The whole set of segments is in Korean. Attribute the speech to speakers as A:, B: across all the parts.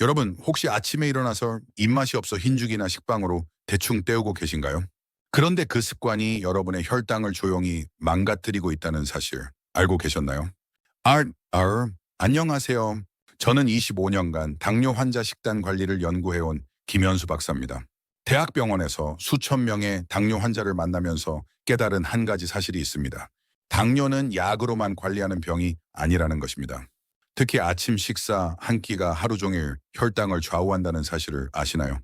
A: 여러분, 혹시 아침에 일어나서 입맛이 없어 흰죽이나 식빵으로 대충 때우고 계신가요? 그런데 그 습관이 여러분의 혈당을 조용히 망가뜨리고 있다는 사실 알고 계셨나요? 아, 아, 안녕하세요. 저는 25년간 당뇨 환자 식단 관리를 연구해온 김현수 박사입니다. 대학병원에서 수천 명의 당뇨 환자를 만나면서 깨달은 한 가지 사실이 있습니다. 당뇨는 약으로만 관리하는 병이 아니라는 것입니다. 특히 아침 식사 한 끼가 하루 종일 혈당을 좌우한다는 사실을 아시나요?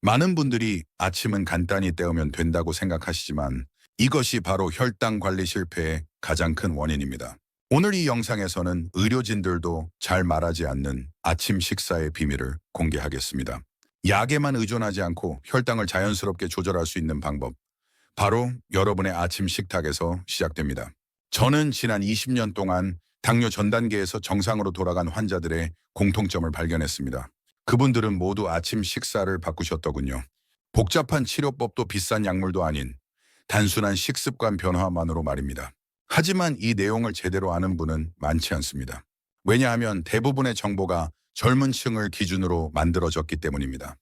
A: 많은 분들이 아침은 간단히 때우면 된다고 생각하시지만 이것이 바로 혈당 관리 실패의 가장 큰 원인입니다. 오늘 이 영상에서는 의료진들도 잘 말하지 않는 아침 식사의 비밀을 공개하겠습니다. 약에만 의존하지 않고 혈당을 자연스럽게 조절할 수 있는 방법. 바로 여러분의 아침 식탁에서 시작됩니다. 저는 지난 20년 동안 당뇨 전 단계에서 정상으로 돌아간 환자들의 공통점을 발견했습니다. 그분들은 모두 아침 식사를 바꾸셨더군요. 복잡한 치료법도 비싼 약물도 아닌 단순한 식습관 변화만으로 말입니다. 하지만 이 내용을 제대로 아는 분은 많지 않습니다. 왜냐하면 대부분의 정보가 젊은 층을 기준으로 만들어졌기 때문입니다.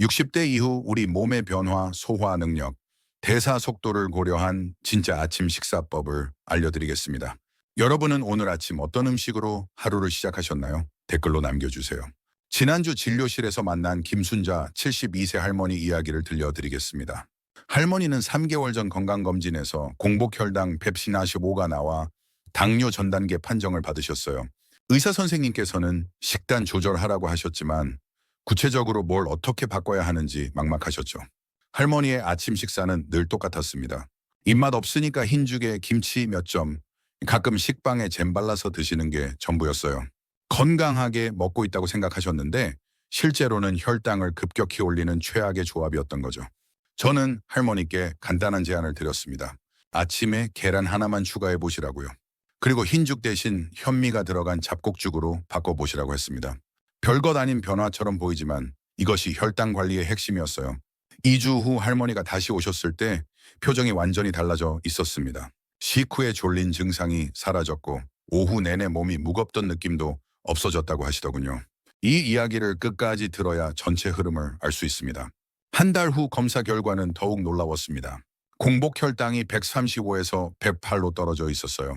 A: 60대 이후 우리 몸의 변화, 소화 능력, 대사 속도를 고려한 진짜 아침 식사법을 알려드리겠습니다. 여러분은 오늘 아침 어떤 음식으로 하루를 시작하셨나요? 댓글로 남겨주세요. 지난주 진료실에서 만난 김순자 72세 할머니 이야기를 들려드리겠습니다. 할머니는 3개월 전 건강검진에서 공복혈당 펩시나시5가 나와 당뇨 전 단계 판정을 받으셨어요. 의사 선생님께서는 식단 조절하라고 하셨지만 구체적으로 뭘 어떻게 바꿔야 하는지 막막하셨죠. 할머니의 아침 식사는 늘 똑같았습니다. 입맛 없으니까 흰죽에 김치 몇 점, 가끔 식빵에 잼 발라서 드시는 게 전부였어요. 건강하게 먹고 있다고 생각하셨는데 실제로는 혈당을 급격히 올리는 최악의 조합이었던 거죠. 저는 할머니께 간단한 제안을 드렸습니다. 아침에 계란 하나만 추가해 보시라고요. 그리고 흰죽 대신 현미가 들어간 잡곡죽으로 바꿔보시라고 했습니다. 별것 아닌 변화처럼 보이지만 이것이 혈당 관리의 핵심이었어요. 2주 후 할머니가 다시 오셨을 때 표정이 완전히 달라져 있었습니다. 식후에 졸린 증상이 사라졌고 오후 내내 몸이 무겁던 느낌도 없어졌다고 하시더군요. 이 이야기를 끝까지 들어야 전체 흐름을 알 수 있습니다. 한 달 후 검사 결과는 더욱 놀라웠습니다. 공복 혈당이 135에서 108로 떨어져 있었어요.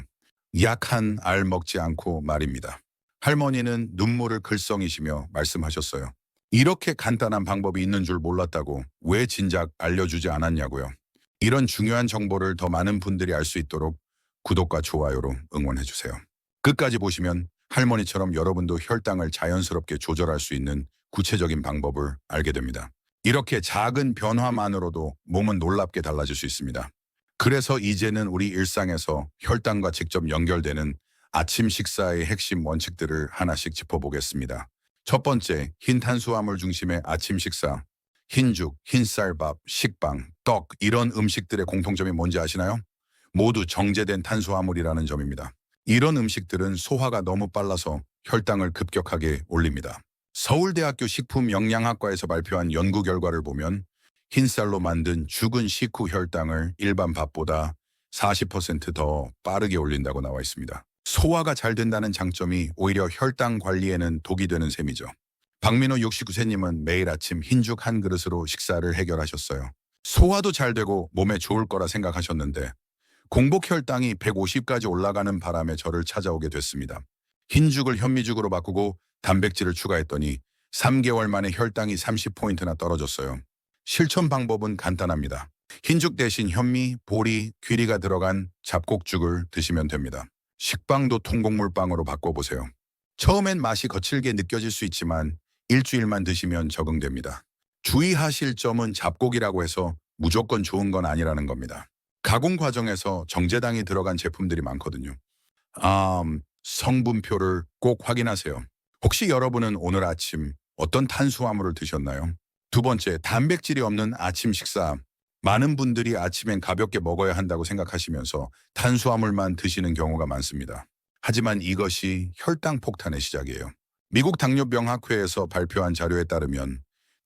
A: 약 한 알 먹지 않고 말입니다. 할머니는 눈물을 글썽이시며 말씀하셨어요. 이렇게 간단한 방법이 있는 줄 몰랐다고 왜 진작 알려주지 않았냐고요. 이런 중요한 정보를 더 많은 분들이 알 수 있도록 구독과 좋아요로 응원해주세요. 끝까지 보시면 할머니처럼 여러분도 혈당을 자연스럽게 조절할 수 있는 구체적인 방법을 알게 됩니다. 이렇게 작은 변화만으로도 몸은 놀랍게 달라질 수 있습니다. 그래서 이제는 우리 일상에서 혈당과 직접 연결되는 아침 식사의 핵심 원칙들을 하나씩 짚어보겠습니다. 첫 번째, 흰 탄수화물 중심의 아침 식사. 흰죽, 흰쌀밥, 식빵, 떡 이런 음식들의 공통점이 뭔지 아시나요? 모두 정제된 탄수화물이라는 점입니다. 이런 음식들은 소화가 너무 빨라서 혈당을 급격하게 올립니다. 서울대학교 식품영양학과에서 발표한 연구 결과를 보면 흰쌀로 만든 죽은 식후 혈당을 일반 밥보다 40%더 빠르게 올린다고 나와 있습니다. 소화가 잘 된다는 장점이 오히려 혈당 관리에는 독이 되는 셈이죠. 박민호 69세님은 매일 아침 흰죽 한 그릇으로 식사를 해결하셨어요. 소화도 잘 되고 몸에 좋을 거라 생각하셨는데 공복 혈당이 150까지 올라가는 바람에 저를 찾아오게 됐습니다. 흰죽을 현미죽으로 바꾸고 단백질을 추가했더니 3개월 만에 혈당이 30포인트나 떨어졌어요. 실천 방법은 간단합니다. 흰죽 대신 현미, 보리, 귀리가 들어간 잡곡죽을 드시면 됩니다. 식빵도 통곡물빵으로 바꿔보세요. 처음엔 맛이 거칠게 느껴질 수 있지만 일주일만 드시면 적응됩니다. 주의하실 점은 잡곡이라고 해서 무조건 좋은 건 아니라는 겁니다. 가공 과정에서 정제당이 들어간 제품들이 많거든요. 아, 성분표를 꼭 확인하세요. 혹시 여러분은 오늘 아침 어떤 탄수화물을 드셨나요? 두 번째, 단백질이 없는 아침 식사. 많은 분들이 아침엔 가볍게 먹어야 한다고 생각하시면서 탄수화물만 드시는 경우가 많습니다. 하지만 이것이 혈당 폭탄의 시작이에요. 미국 당뇨병 학회에서 발표한 자료에 따르면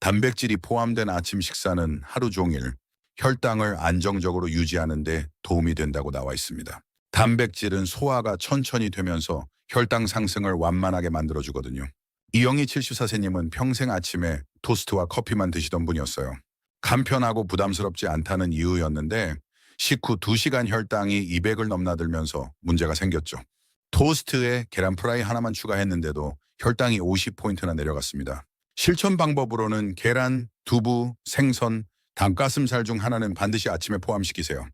A: 단백질이 포함된 아침 식사는 하루 종일 혈당을 안정적으로 유지하는 데 도움이 된다고 나와 있습니다. 단백질은 소화가 천천히 되면서 혈당 상승을 완만하게 만들어주거든요. 이영희 74세님은 평생 아침에 토스트와 커피만 드시던 분이었어요. 간편하고 부담스럽지 않다는 이유였는데 식후 2시간 혈당이 200을 넘나들면서 문제가 생겼죠. 토스트에 계란 프라이 하나만 추가했는데도 혈당이 50포인트나 내려갔습니다. 실천 방법으로는 계란, 두부, 생선, 닭가슴살 중 하나는 반드시 아침에 포함시키세요.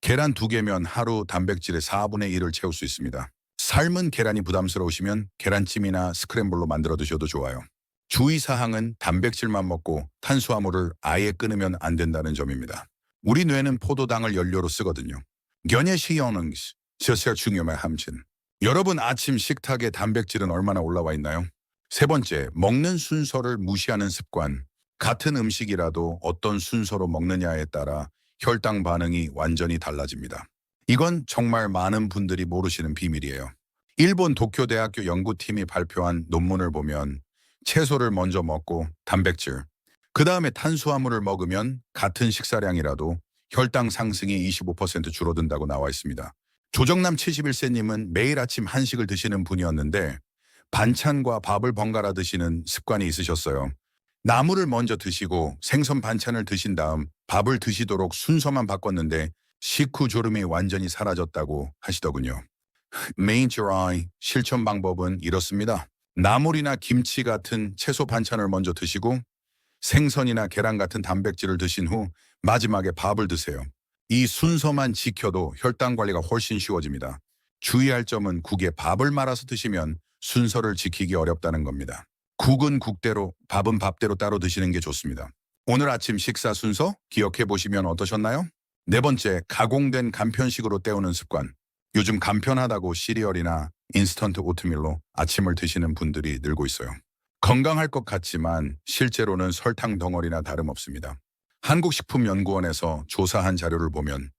A: 계란 두 개면 하루 단백질의 4분의 1을 채울 수 있습니다. 삶은 계란이 부담스러우시면 계란찜이나 스크램블로 만들어 드셔도 좋아요. 주의사항은 단백질만 먹고 탄수화물을 아예 끊으면 안 된다는 점입니다. 우리 뇌는 포도당을 연료로 쓰거든요. 견해시연응, 저세 중요한 함진. 여러분 아침 식탁에 단백질은 얼마나 올라와 있나요? 세 번째, 먹는 순서를 무시하는 습관. 같은 음식이라도 어떤 순서로 먹느냐에 따라 혈당 반응이 완전히 달라집니다. 이건 정말 많은 분들이 모르시는 비밀이에요. 일본 도쿄대학교 연구팀이 발표한 논문을 보면 채소를 먼저 먹고 단백질, 그 다음에 탄수화물을 먹으면 같은 식사량이라도 혈당 상승이 25% 줄어든다고 나와 있습니다. 조정남 71세님은 매일 아침 한식을 드시는 분이었는데 반찬과 밥을 번갈아 드시는 습관이 있으셨어요. 나물을 먼저 드시고 생선 반찬을 드신 다음 밥을 드시도록 순서만 바꿨는데 식후 졸음이 완전히 사라졌다고 하시더군요. 메인즈라이 실천 방법은 이렇습니다. 나물이나 김치 같은 채소 반찬을 먼저 드시고 생선이나 계란 같은 단백질을 드신 후 마지막에 밥을 드세요. 이 순서만 지켜도 혈당 관리가 훨씬 쉬워집니다. 주의할 점은 국에 밥을 말아서 드시면 순서를 지키기 어렵다는 겁니다. 국은 국대로, 밥은 밥대로 따로 드시는 게 좋습니다. 오늘 아침 식사 순서 기억해 보시면 어떠셨나요? 네 번째, 가공된 간편식으로 때우는 습관. 요즘 간편하다고 시리얼이나 인스턴트 오트밀로 아침을 드시는 분들이 늘고 있어요. 건강할 것 같지만 실제로는 설탕 덩어리나 다름없습니다. 한국식품연구원에서 조사한 자료를 보면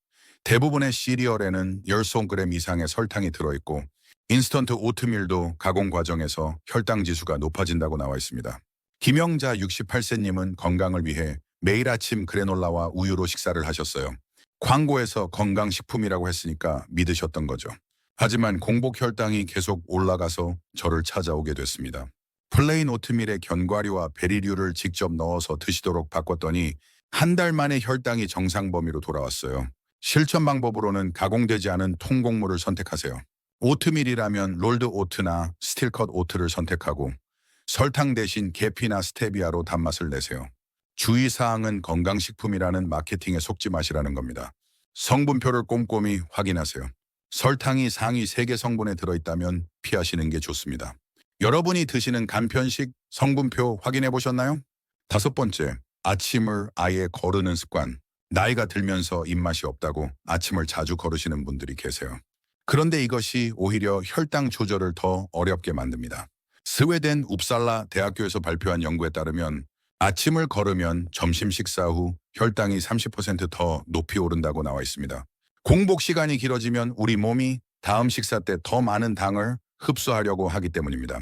A: 대부분의 시리얼에는 10손그램 이상의 설탕이 들어있고 인스턴트 오트밀도 가공 과정에서 혈당 지수가 높아진다고 나와 있습니다. 김영자 68세님은 건강을 위해 매일 아침 그래놀라와 우유로 식사를 하셨어요. 광고에서 건강식품이라고 했으니까 믿으셨던 거죠. 하지만 공복 혈당이 계속 올라가서 저를 찾아오게 됐습니다. 플레인 오트밀에 견과류와 베리류를 직접 넣어서 드시도록 바꿨더니 한 달 만에 혈당이 정상 범위로 돌아왔어요. 실천 방법으로는 가공되지 않은 통곡물을 선택하세요. 오트밀이라면 롤드 오트나 스틸컷 오트를 선택하고 설탕 대신 계피나 스테비아로 단맛을 내세요. 주의사항은 건강식품이라는 마케팅에 속지 마시라는 겁니다. 성분표를 꼼꼼히 확인하세요. 설탕이 상위 3개 성분에 들어있다면 피하시는 게 좋습니다. 여러분이 드시는 간편식 성분표 확인해 보셨나요? 다섯 번째, 아침을 아예 거르는 습관. 나이가 들면서 입맛이 없다고 아침을 자주 거르시는 분들이 계세요. 그런데 이것이 오히려 혈당 조절을 더 어렵게 만듭니다. 스웨덴 웁살라 대학교에서 발표한 연구에 따르면 아침을 걸으면 점심 식사 후 혈당이 30%더 높이 오른다고 나와 있습니다. 공복 시간이 길어지면 우리 몸이 다음 식사 때 더 많은 당을 흡수하려고 하기 때문입니다.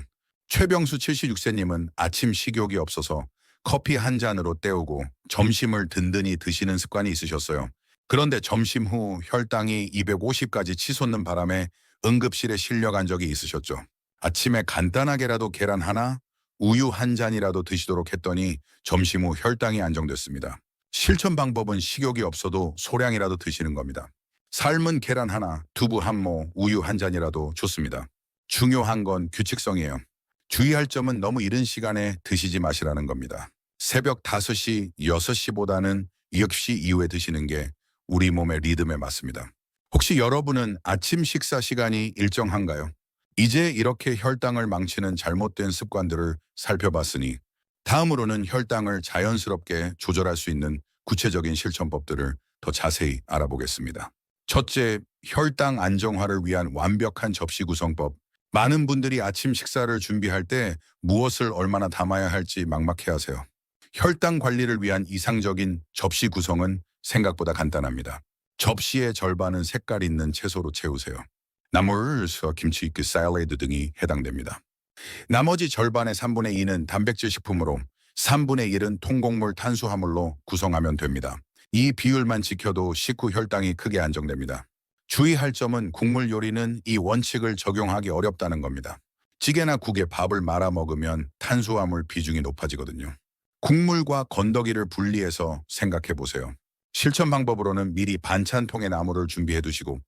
A: 최병수 76세님은 아침 식욕이 없어서 커피 한 잔으로 때우고 점심을 든든히 드시는 습관이 있으셨어요. 그런데 점심 후 혈당이 250까지 치솟는 바람에 응급실에 실려간 적이 있으셨죠. 아침에 간단하게라도 계란 하나, 우유 한 잔이라도 드시도록 했더니 점심 후 혈당이 안정됐습니다. 실천 방법은 식욕이 없어도 소량이라도 드시는 겁니다. 삶은 계란 하나, 두부 한 모, 우유 한 잔이라도 좋습니다. 중요한 건 규칙성이에요. 주의할 점은 너무 이른 시간에 드시지 마시라는 겁니다. 새벽 5시, 6시보다는 6시 이후에 드시는 게 우리 몸의 리듬에 맞습니다. 혹시 여러분은 아침 식사 시간이 일정한가요? 이제 이렇게 혈당을 망치는 잘못된 습관들을 살펴봤으니 다음으로는 혈당을 자연스럽게 조절할 수 있는 구체적인 실천법들을 더 자세히 알아보겠습니다. 첫째, 혈당 안정화를 위한 완벽한 접시 구성법. 많은 분들이 아침 식사를 준비할 때 무엇을 얼마나 담아야 할지 막막해 하세요. 혈당 관리를 위한 이상적인 접시 구성은 생각보다 간단합니다. 접시의 절반은 색깔 있는 채소로 채우세요. 나물서 김치, 그 샐러드 등이 해당됩니다. 나머지 절반의 3분의 2는 단백질 식품으로 3분의 1은 통곡물 탄수화물로 구성하면 됩니다. 이 비율만 지켜도 식후 혈당이 크게 안정됩니다. 주의할 점은 국물 요리는 이 원칙을 적용하기 어렵다는 겁니다. 찌개나 국에 밥을 말아 먹으면 탄수화물 비중이 높아지거든요. 국물과 건더기를 분리해서 생각해 보세요. 실천 방법으로는 미리 반찬통에 나물을 준비해 두시고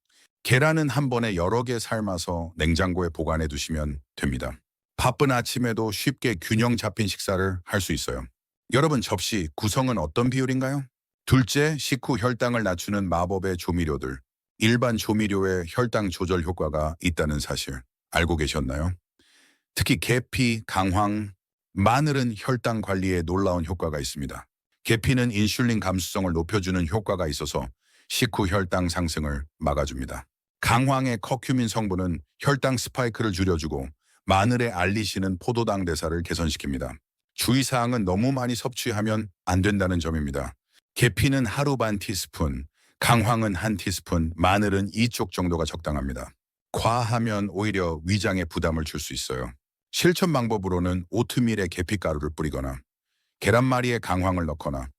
A: 계란은 한 번에 여러 개 삶아서 냉장고에 보관해 두시면 됩니다. 바쁜 아침에도 쉽게 균형 잡힌 식사를 할 수 있어요. 여러분 접시 구성은 어떤 비율인가요? 둘째, 식후 혈당을 낮추는 마법의 조미료들. 일반 조미료에 혈당 조절 효과가 있다는 사실 알고 계셨나요? 특히 계피, 강황, 마늘은 혈당 관리에 놀라운 효과가 있습니다. 계피는 인슐린 감수성을 높여주는 효과가 있어서 식후 혈당 상승을 막아줍니다. 강황의 커큐민 성분은 혈당 스파이크를 줄여주고 마늘의 알리신은 포도당 대사를 개선시킵니다. 주의사항은 너무 많이 섭취하면 안 된다는 점입니다. 계피는 하루 반 티스푼, 강황은 한 티스푼, 마늘은 2쪽 정도가 적당합니다. 과하면 오히려 위장에 부담을 줄 수 있어요. 실천 방법으로는 오트밀에 계피가루를 뿌리거나 계란말이에 강황을 넣거나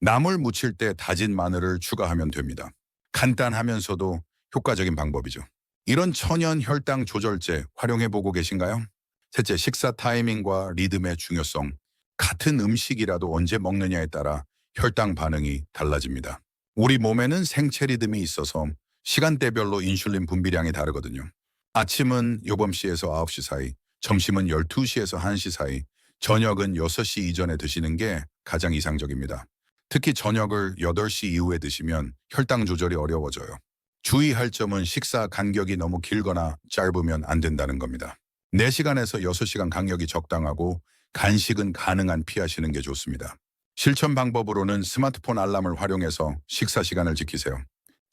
A: 나물 무칠 때 다진 마늘을 추가하면 됩니다. 간단하면서도 효과적인 방법이죠. 이런 천연 혈당 조절제 활용해보고 계신가요? 셋째, 식사 타이밍과 리듬의 중요성. 같은 음식이라도 언제 먹느냐에 따라 혈당 반응이 달라집니다. 우리 몸에는 생체 리듬이 있어서 시간대별로 인슐린 분비량이 다르거든요. 아침은 7시에서 9시 사이, 점심은 12시에서 1시 사이, 저녁은 6시 이전에 드시는 게 가장 이상적입니다. 특히 저녁을 8시 이후에 드시면 혈당 조절이 어려워져요. 주의할 점은 식사 간격이 너무 길거나 짧으면 안 된다는 겁니다. 4시간에서 6시간 간격이 적당하고 간식은 가능한 피하시는 게 좋습니다. 실천 방법으로는 스마트폰 알람을 활용해서 식사 시간을 지키세요.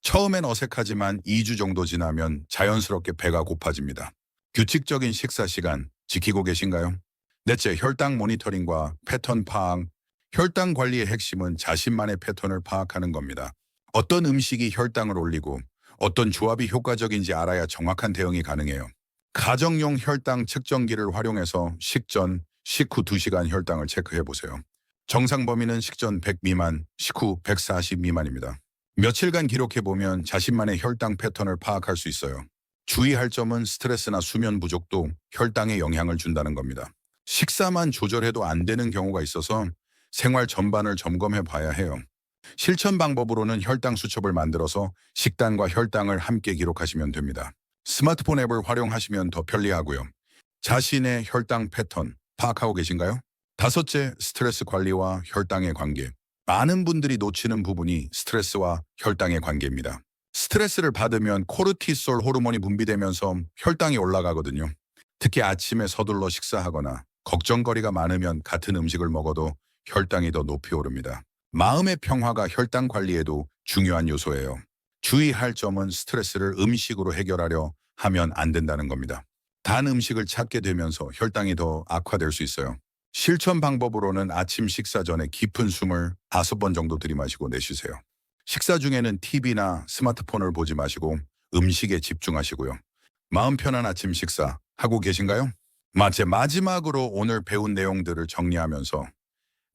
A: 처음엔 어색하지만 2주 정도 지나면 자연스럽게 배가 고파집니다. 규칙적인 식사 시간 지키고 계신가요? 넷째, 혈당 모니터링과 패턴 파악. 혈당 관리의 핵심은 자신만의 패턴을 파악하는 겁니다. 어떤 음식이 혈당을 올리고 어떤 조합이 효과적인지 알아야 정확한 대응이 가능해요. 가정용 혈당 측정기를 활용해서 식전, 식후 2시간 혈당을 체크해 보세요. 정상 범위는 식전 100 미만, 식후 140 미만입니다. 며칠간 기록해 보면 자신만의 혈당 패턴을 파악할 수 있어요. 주의할 점은 스트레스나 수면 부족도 혈당에 영향을 준다는 겁니다. 식사만 조절해도 안 되는 경우가 있어서 생활 전반을 점검해 봐야 해요. 실천 방법으로는 혈당 수첩을 만들어서 식단과 혈당을 함께 기록하시면 됩니다. 스마트폰 앱을 활용하시면 더 편리하고요. 자신의 혈당 패턴 파악하고 계신가요? 다섯째, 스트레스 관리와 혈당의 관계. 많은 분들이 놓치는 부분이 스트레스와 혈당의 관계입니다. 스트레스를 받으면 코르티솔 호르몬이 분비되면서 혈당이 올라가거든요. 특히 아침에 서둘러 식사하거나 걱정거리가 많으면 같은 음식을 먹어도 혈당이 더 높이 오릅니다. 마음의 평화가 혈당 관리에도 중요한 요소예요. 주의할 점은 스트레스를 음식으로 해결하려 하면 안 된다는 겁니다. 단 음식을 찾게 되면서 혈당이 더 악화될 수 있어요. 실천 방법으로는 아침 식사 전에 깊은 숨을 다섯 번 정도 들이마시고 내쉬세요. 식사 중에는 TV나 스마트폰을 보지 마시고 음식에 집중하시고요. 마음 편한 아침 식사 하고 계신가요? 마제 마지막으로 오늘 배운 내용들을 정리하면서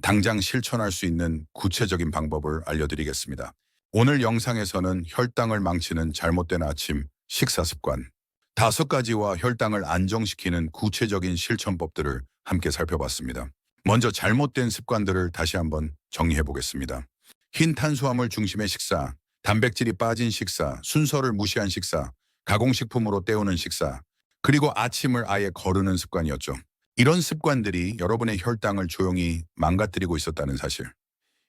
A: 당장 실천할 수 있는 구체적인 방법을 알려드리겠습니다. 오늘 영상에서는 혈당을 망치는 잘못된 아침 식사 습관 다섯 가지와 혈당을 안정시키는 구체적인 실천법들을 함께 살펴봤습니다. 먼저 잘못된 습관들을 다시 한번 정리해 보겠습니다. 흰 탄수화물 중심의 식사, 단백질이 빠진 식사, 순서를 무시한 식사, 가공식품으로 때우는 식사, 그리고 아침을 아예 거르는 습관이었죠. 이런 습관들이 여러분의 혈당을 조용히 망가뜨리고 있었다는 사실,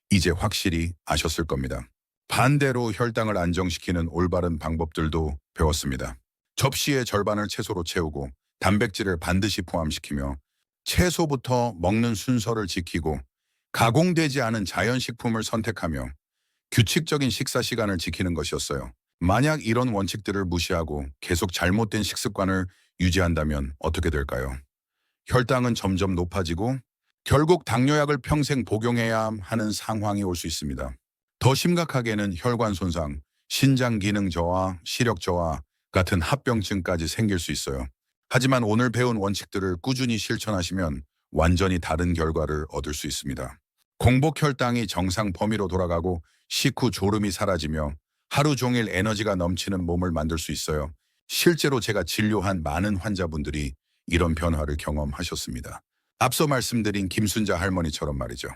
A: 이제 확실히 아셨을 겁니다. 반대로 혈당을 안정시키는 올바른 방법들도 배웠습니다. 접시의 절반을 채소로 채우고 단백질을 반드시 포함시키며 채소부터 먹는 순서를 지키고 가공되지 않은 자연식품을 선택하며 규칙적인 식사 시간을 지키는 것이었어요. 만약 이런 원칙들을 무시하고 계속 잘못된 식습관을 유지한다면 어떻게 될까요? 혈당은 점점 높아지고 결국 당뇨약을 평생 복용해야 하는 상황이 올 수 있습니다. 더 심각하게는 혈관 손상, 신장 기능 저하, 시력 저하 같은 합병증까지 생길 수 있어요. 하지만 오늘 배운 원칙들을 꾸준히 실천하시면 완전히 다른 결과를 얻을 수 있습니다. 공복 혈당이 정상 범위로 돌아가고 식후 졸음이 사라지며 하루 종일 에너지가 넘치는 몸을 만들 수 있어요. 실제로 제가 진료한 많은 환자분들이 이런 변화를 경험하셨습니다. 앞서 말씀드린 김순자 할머니처럼 말이죠.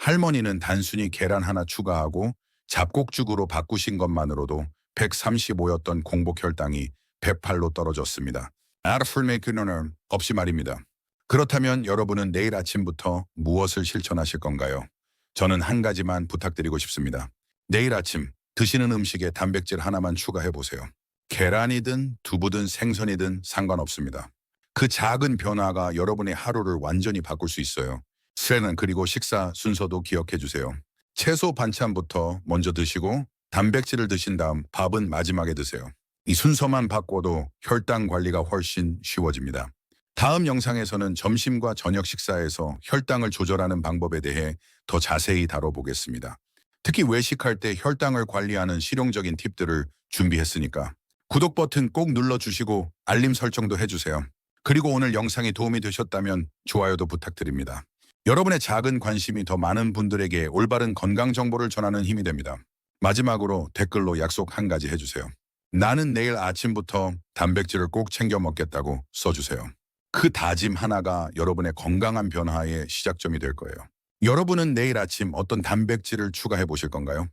A: 할머니는 단순히 계란 하나 추가하고 잡곡죽으로 바꾸신 것만으로도 135였던 공복 혈당이 108로 떨어졌습니다. 아르풀메이크는 없이 말입니다. 그렇다면 여러분은 내일 아침부터 무엇을 실천하실 건가요? 저는 한 가지만 부탁드리고 싶습니다. 내일 아침 드시는 음식에 단백질 하나만 추가해 보세요. 계란이든 두부든 생선이든 상관없습니다. 그 작은 변화가 여러분의 하루를 완전히 바꿀 수 있어요. 스레는 그리고 식사 순서도 기억해 주세요. 채소 반찬부터 먼저 드시고 단백질을 드신 다음 밥은 마지막에 드세요. 이 순서만 바꿔도 혈당 관리가 훨씬 쉬워집니다. 다음 영상에서는 점심과 저녁 식사에서 혈당을 조절하는 방법에 대해 더 자세히 다뤄보겠습니다. 특히 외식할 때 혈당을 관리하는 실용적인 팁들을 준비했으니까 구독 버튼 꼭 눌러주시고 알림 설정도 해주세요. 그리고 오늘 영상이 도움이 되셨다면 좋아요도 부탁드립니다. 여러분의 작은 관심이 더 많은 분들에게 올바른 건강 정보를 전하는 힘이 됩니다. 마지막으로 댓글로 약속 한 가지 해주세요. 나는 내일 아침부터 단백질을 꼭 챙겨 먹겠다고 써주세요. 그 다짐 하나가 여러분의 건강한 변화의 시작점이 될 거예요. 여러분은 내일 아침 어떤 단백질을 추가해 보실 건가요?